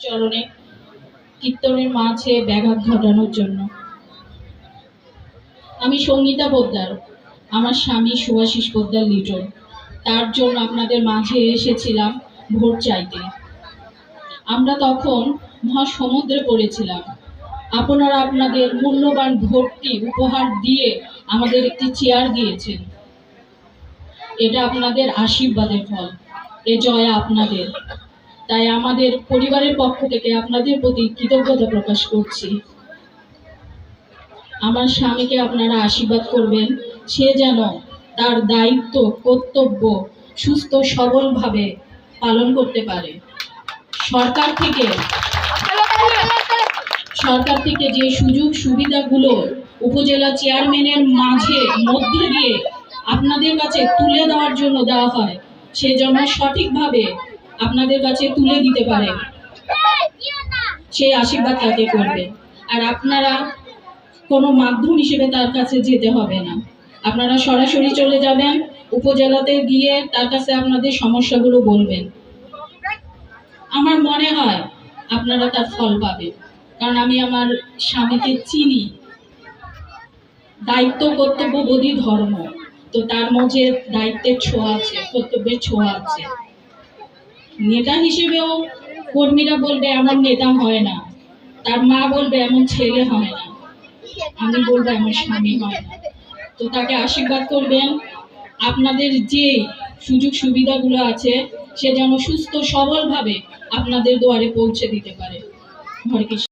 চরণে কীর্তনের মাঝে ব্যাঘাত ঘটানোর জন্য। আমি সঙ্গীতা পোদ্দার, আমার স্বামী সুভাষিস পোদ্দার লিটন তার জন্য আপনাদের মাঝে এসেছিলাম ভোট চাইতে। আমরা তখন মহা সমুদ্রে পড়েছিলাম। আপনারা আপনাদের মূল্যবান ভোটটি উপহার দিয়ে আমাদের একটি চেয়ার দিয়েছেন। এটা আপনাদের আশীর্বাদের ফল। এ জয় আপনাদের। তাই আমাদের পরিবারের পক্ষ থেকে আপনাদের প্রতি কৃতজ্ঞতা প্রকাশ করছি। আমার স্বামীকে আপনারা আশীর্বাদ করবেন। সে যেন তার দায়িত্ব, কর্তব্য সুস্থ, সবলভাবে পালন করতে পারে। সরকার থেকে সরকার থেকে যে সুযোগ সুবিধাগুলো উপজেলা চেয়ারম্যানের মাঝে মধ্যে দিয়ে আপনাদের কাছে তুলে দেওয়ার জন্য দেওয়া হয়, সে যেন সঠিকভাবে আপনাদের কাছে তুলে দিতে পারে। সেই আশীর্বাদ তাকে করবে। আর আপনারা কোনো মাধ্যম হিসেবে তার কাছে যেতে হবে না। আপনারা সরাসরি চলে যাবেন, উপজেলাতে গিয়ে তার কাছে আপনাদের সমস্যাগুলো বলবেন। আমার মনে হয় আপনারা তার ফল পাবেন। কারণ আমি আমার স্বামীকে চিনি। দায়িত্ব কর্তব্য বোধই ধর্ম। তো তার মধ্যে দায়িত্বের ছোঁয়া আছে, কর্তব্যের ছোঁয়া আছে। নেতা হিসেবেও কর্মীরা বলবে, এমন নেতা হয় না। তার মা বলবে, এমন ছেলে হয় না। আমি বলব এমন স্বামী হয় না। তো তাকে আশীর্বাদ করবেন। আপনাদের যে সুযোগ সুবিধাগুলো আছে, সে যেন সুস্থ সবলভাবে আপনাদের দুয়ারে পৌঁছে দিতে পারে। হরে